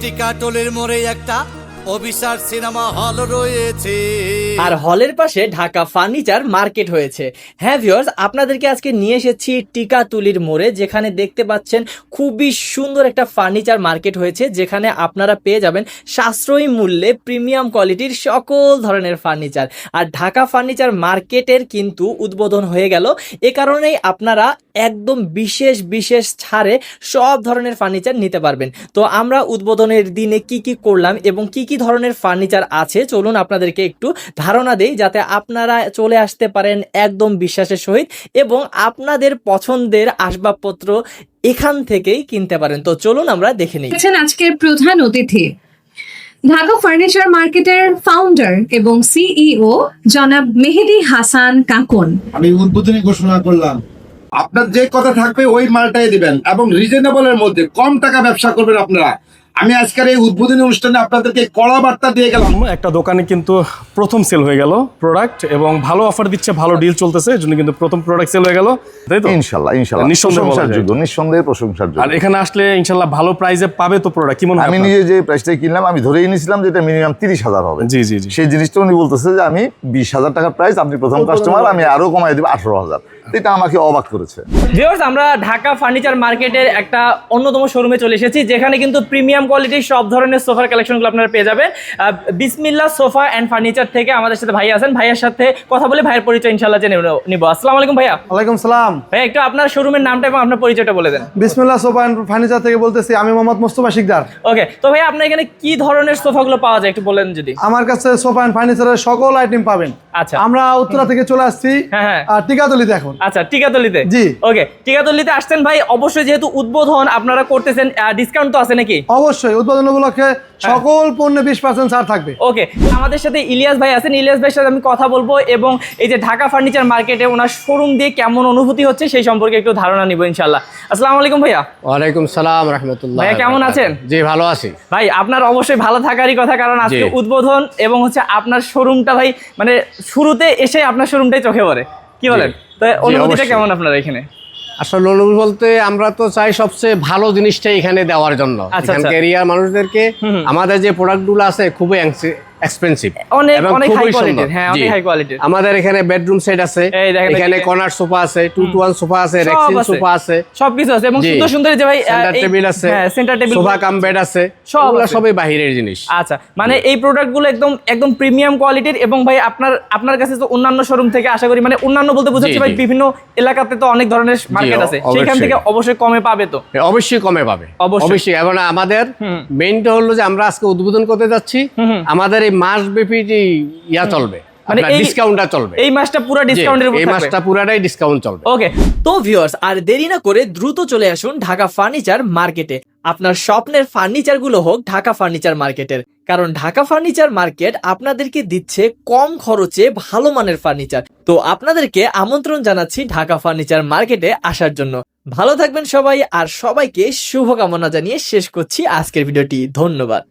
টিকাটলের মোড়ে একটা Abhisar cinema hall রয়েছে। আর হলের পাশে ঢাকা ফার্নিচার মার্কেট হয়েছে। হ্যাঁ ভিউয়ার্স, আপনাদেরকে আজকে নিয়ে এসেছি টিকাতুলির মোড়ে, যেখানে দেখতে পাচ্ছেন খুবই সুন্দর একটা ফার্নিচার মার্কেট হয়েছে, যেখানে আপনারা পেয়ে যাবেন সাশ্রয়ী মূল্যে প্রিমিয়াম কোয়ালিটির সকল ধরনের ফার্নিচার। আর ঢাকা ফার্নিচার মার্কেটের কিন্তু উদ্বোধন হয়ে গেল। এ কারণেই আপনারা একদম বিশেষ বিশেষ ছাড়ে সব ধরনের ফার্নিচার নিতে পারবেন। তো আমরা উদ্বোধনের দিনে কি কি করলাম এবং কি কি ধরনের ফার্নিচার আছে চলুন আপনাদেরকে একটু ধারণা দেই যাতে আপনারা চলে আসতে পারেন একদম বিশ্বাসের সহিত এবং আপনাদের পছন্দের আসবাবপত্র এখান থেকেই কিনতে পারেন। তো চলুন আমরা দেখে নিই। আজকের প্রধান অতিথি। ঢাকা ফার্নিচার মার্কেটের ফাউন্ডার এবং সিইও জনাব মেহেদি হাসান কাকুন। আমি উদ্বোধনী ঘোষণা করলাম। আপনার যে কথা থাকবে ওই মালটাই দিবেন এবং রিজনেবলের মধ্যে কম টাকা ব্যবসা করবেন আপনারা। আমি আজকের এই উদ্বোধনী অনুষ্ঠানে আপনাদেরকে কড়া বার্তা দিয়ে গেলাম। একটা দোকানে কিন্তু প্রথম সেল হয়ে গেল প্রোডাক্ট এবং ভালো অফার দিচ্ছে ভালো ডিল চলতেছে এর জন্য কিন্তু প্রথম প্রোডাক্ট সেল হয়ে গেল। তাই তো? ইনশাল্লাহ ইনশাল্লাহ। নিঃসন্দেহে বলা প্রশংসার যোগ্য নিঃসন্দেহে প্রশংসার যোগ্য আর এখানে আসলে ইনশাল্লাহ ভালো প্রাইসে পাবে তো প্রোডাক্ট কি মনে হয় আমি নিজে যে প্রাইসটা কিনলাম আমি ধরেই নিয়েছিলাম যে এটা মিনিমাম তিরিশ হাজার হবে। জি জি জি। সেই জিনিসটা উনি বলতেছে যে আমি বিশ হাজার টাকা প্রাইস আপনি প্রথম কাস্টমার আমি আরও কমাই দেবো আঠারো হাজার। এটা আমাকে অবাক করেছে। ভিউয়ার্স আমরা ঢাকা ফার্নিচার মার্কেটের একটা অন্যতম শোরুমে চলে এসেছি যেখানে কিন্তু প্রিমিয়াম কোয়ালিটির সব ধরনের সোফার কালেকশনগুলো আপনারা পেয়ে যাবেন। বিসমিল্লা সোফা অ্যান্ড ফার্নিচার থেকে আমাদের সাথে ভাই আছেন। ভাইয়ের সাথে কথা বলে ভাইয়ের পরিচয় ইনশাল্লাহ জেনে নেব- নিব। আসসালামু আলাইকুম ভাইয়া। ওয়ালাইকুম সালাম। ভাইয়া একটু আপনার শোরুমের নামটা এবং আপনার পরিচয়টা বলে দেন। বিসমুল্লাহ সোফা অ্যান্ড ফার্নিচার থেকে বলতেছি আমি মোহাম্মদ মোস্তফা শিকদার। ওকে তো ভাইয়া আপনার এখানে কি ধরনের সোফাগুলো পাওয়া যায়? একটু বলেন যদি। আমার কাছে সোফা অ্যান্ড ফার্নিচারের সকল আইটেম পাবেন। আচ্ছা। আমরা উত্তরা থেকে চলে আসছি। হ্যাঁ, হ্যাঁ। আর টিকাতলিতে এখন আচ্ছা টিকাতলিতে? জি। ওকে টিকাতলিতে আসছেন ভাই অবশ্যই যেহেতু উদ্বোধন আপনারা করতেছেন ডিসকাউন্ট তো আছে নাকি? অবশ্যই উদ্বোধন উপলক্ষে হ্যাঁ। সকল পণ্যে বিশ পার্সেন্ট ছাড় থাকবে। ওকে আমাদের সাথে ইলিয়াস ভাই আছেন ইলিয়াস ভাইয়ের সাথে আমি কথা বলব এবং এই যে ঢাকা ফার্নিচার মার্কেটে ওনার শোরুম দিয়ে কেমন অনুভূতি হচ্ছে সেই সম্পর্কে একটু ধারণা নিব ইনশাল্লাহ আসসালামু আলাইকুম ভাইয়া। ওয়ালাইকুম সালাম রহমতুল্লাহ। ভাইয়া, কেমন আছেন? জি ভালো আছি। ভাই আপনার অবশ্যই ভালো থাকারই কথা কারণ আজকে উদ্বোধন এবং হচ্ছে আপনার শোরুমটা ভাই মানে শুরুতে এসে আপনার শোরুমটাই চোখে পড়ে। কি বলেন? তো অনুভূতিটা কেমন আপনার এখানে? আসলে অনুভূতি বলতে আমরা তো চাই সবচেয়ে ভালো জিনিসটা এখানে দেওয়ার জন্য। আচ্ছা, এখানকার আচ্ছা। এরিয়ার মানুষদেরকে আমাদের যে প্রোডাক্টগুলো আছে খুবই এক্সপেন্সিভ অনেক অনেক হাই কোয়ালিটির হ্যাঁ অনেক হাই কোয়ালিটির আমাদের এখানে বেডরুম সেট আছে এখানে কর্নার সোফা আছে টু সোফা আছে রেক্সিন সোফা আছে। সবকিছু আছে। এবং সুন্দর সুন্দর যে ভাই সেন্টার টেবিল আছে হ্যাঁ centre table sofa cum bed আছে। সব সব সবই বাহিরের জিনিস। আচ্ছা মানে এই প্রোডাক্টগুলো একদম একদম প্রিমিয়াম কোয়ালিটির এবং ভাই আপনার আপনার কাছে তো অন্যান্য শোরুম থেকে আশা করি মানে অন্যান্য বলতে বোঝাচ্ছি ভাই বিভিন্ন এলাকাতে তো অনেক ধরনের মার্কেট আছে। সেখান থেকে অবশ্যই কমে পাবে তো। অবশ্যই কমে পাবে। অবশ্যই। অবশ্যই। এবং আমাদের মেইনটা হলো যে আমরা আজকে উদ্বোধন করতে যাচ্ছি। আমাদের এই মাস ব্যাপী যে ইয়া চলবে মানে ডিসকাউন্টটা চলবে। এই মাসটা পুরো ডিসকাউন্টের এই মাসটা পুরাটাই ডিসকাউন্ট চলবে। ওকে তো ভিউয়ার্স আর দেরি না করে দ্রুত চলে আসুন ঢাকা ফার্নিচার মার্কেটে আপনার স্বপ্নের ফার্নিচারগুলো হোক ঢাকা ফার্নিচার মার্কেটের কারণ ঢাকা ফার্নিচার মার্কেট আপনাদেরকে দিচ্ছে কম খরচে ভালো মানের ফার্নিচার তো আপনাদেরকে আমন্ত্রণ জানাচ্ছি ঢাকা ফার্নিচার মার্কেটে আসার জন্য। ভালো থাকবেন সবাই আর সবাইকে শুভকামনা জানিয়ে শেষ করছি আজকের ভিডিওটি। ধন্যবাদ।